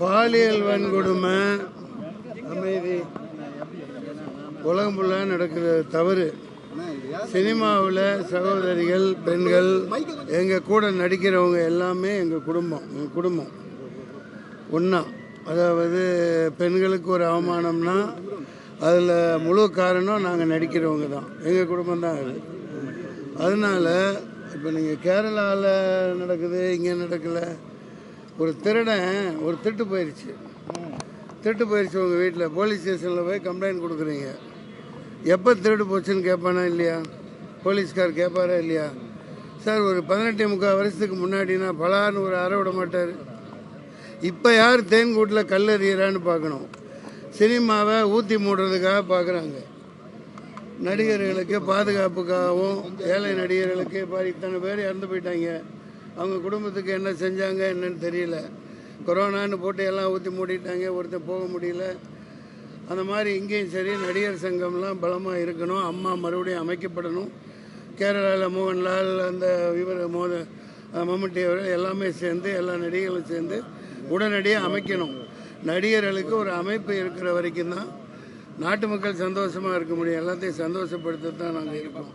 பாலியல் வன்கொடுமை. அமைதி. உலகம் ஃபுல்லாக நடக்கிற தவறு. சினிமாவில் சகோதரிகள் பெண்கள் எங்கள் கூட நடிக்கிறவங்க எல்லாமே எங்கள் குடும்பம். எங்கள் குடும்பம். ஒன்றா அதாவது பெண்களுக்கு ஒரு அவமானம்னா அதில் முழு காரணம் நாங்கள் நடிக்கிறவங்க தான். எங்கள் குடும்பம் தான் அது. அதனால் இப்போ நீங்கள் கேரளாவில் நடக்குது இங்கே நடக்கலை. ஒரு திருடன் ஒரு திட்டு போயிடுச்சு திருட்டு போயிடுச்சு உங்கள் வீட்டில் போலீஸ் ஸ்டேஷனில் போய் கம்ப்ளைண்ட் கொடுக்குறீங்க. எப்போ திருடு போச்சுன்னு கேட்பானா இல்லையா? போலீஸ்கார் கேட்பாரா இல்லையா? சார் ஒரு பதினெட்டு முக்கால் வருஷத்துக்கு முன்னாடினா பலான்னு ஒரு அற விட மாட்டார். இப்போ யார் தேன்கூட்டில் கல் எறிகிறான்னு பார்க்கணும். சினிமாவை ஊற்றி மூடுறதுக்காக பார்க்குறாங்க. நடிகர்களுக்கு பாதுகாப்புக்காகவும் ஏழை நடிகர்களுக்கு இப்போ இத்தனை பேர் இறந்து போயிட்டாங்க. அவங்க குடும்பத்துக்கு என்ன செஞ்சாங்க என்னன்னு தெரியல. கொரோனான்னு போட்டு எல்லாம் ஊற்றி மூடிட்டாங்க ஒருத்தன் போக முடியல. அந்த மாதிரி இங்கேயும் சரி நடிகர் சங்கம்லாம் பலமாக இருக்கணும். அம்மா மறுபடியும் அமைக்கப்படணும். கேரளாவில் மோகன்லால் அந்த இவர் மோத மம்முட்டி அவர் எல்லாமே சேர்ந்து எல்லா நடிகர்களும் சேர்ந்து உடனடியாக அமைக்கணும். நடிகர்களுக்கு ஒரு அமைப்பு இருக்கிற வரைக்கும் தான் நாட்டு மக்கள் சந்தோஷமாக இருக்க முடியும். எல்லாத்தையும் சந்தோஷப்படுத்த தான் நாங்கள் இருக்கோம்.